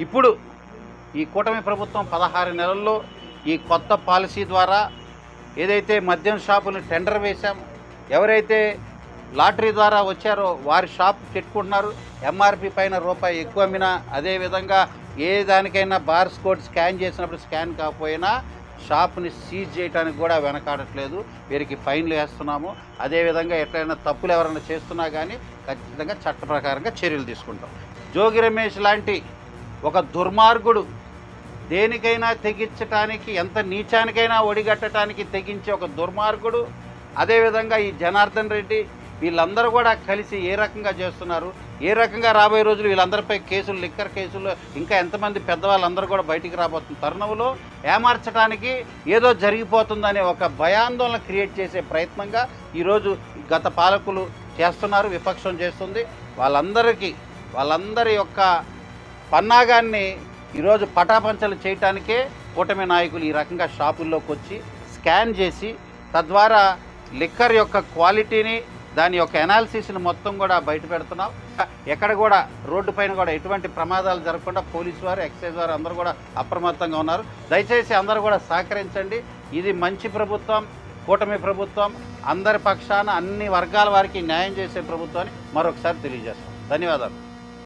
ఇప్పుడు ఈ కూటమి ప్రభుత్వం పదహారు నెలల్లో ఈ కొత్త పాలసీ ద్వారా ఏదైతే మద్యం షాపుని టెండర్ వేశాం ఎవరైతే లాటరీ ద్వారా వచ్చారో వారి షాప్ పెట్టుకుంటున్నారు ఎంఆర్పి పైన రూపాయి ఎక్కువ అమ్మినా అదేవిధంగా ఏ దానికైనా బార్ కోడ్ స్కాన్ చేసినప్పుడు స్కాన్ కాకపోయినా షాప్ని సీజ్ చేయడానికి కూడా వెనకాడట్లేదు. వీరికి ఫైన్లు వేస్తున్నాము. అదేవిధంగా ఎట్లయినా తప్పులు ఎవరైనా చేస్తున్నా కానీ ఖచ్చితంగా చట్ట ప్రకారంగా చర్యలు తీసుకుంటాం. జోగి రమేష్ లాంటి ఒక దుర్మార్గుడు దేనికైనా తెగించటానికి ఎంత నీచానికైనా ఒడిగట్టడానికి తెగించే ఒక దుర్మార్గుడు అదేవిధంగా ఈ జనార్దన్ రెడ్డి వీళ్ళందరూ కూడా కలిసి ఏ రకంగా చేస్తున్నారు? ఏ రకంగా రాబోయే రోజులు వీళ్ళందరిపై కేసులు లిక్కర్ కేసులు ఇంకా ఎంతమంది పెద్దవాళ్ళందరూ కూడా బయటికి రాబోతున్న తరుణంలో ఏమార్చడానికి ఏదో జరిగిపోతుందనే ఒక భయాందోళన క్రియేట్ చేసే ప్రయత్నంగా ఈరోజు గత పాలకులు చేస్తున్నారు విపక్షం చేస్తుంది. వాళ్ళందరికీ వాళ్ళందరి యొక్క పన్నాగాన్ని ఈరోజు పటాపంచలు చేయటానికే కూటమి నాయకులు ఈ రకంగా షాపుల్లోకి వచ్చి స్కాన్ చేసి తద్వారా లిక్కర్ యొక్క క్వాలిటీని దాని యొక్క ఎనాలిసిస్ని మొత్తం కూడా బయట పెడుతున్నాం. ఎక్కడ కూడా రోడ్డు పైన కూడా ఎటువంటి ప్రమాదాలు జరగకుండా పోలీసు వారు ఎక్సైజ్ వారు అందరూ కూడా అప్రమత్తంగా ఉన్నారు. దయచేసి అందరూ కూడా సహకరించండి. ఇది మంచి ప్రభుత్వం కూటమి ప్రభుత్వం అందరి పక్షాన అన్ని వర్గాల వారికి న్యాయం చేసే ప్రభుత్వాన్ని మరొకసారి తెలియజేస్తాం. ధన్యవాదాలు.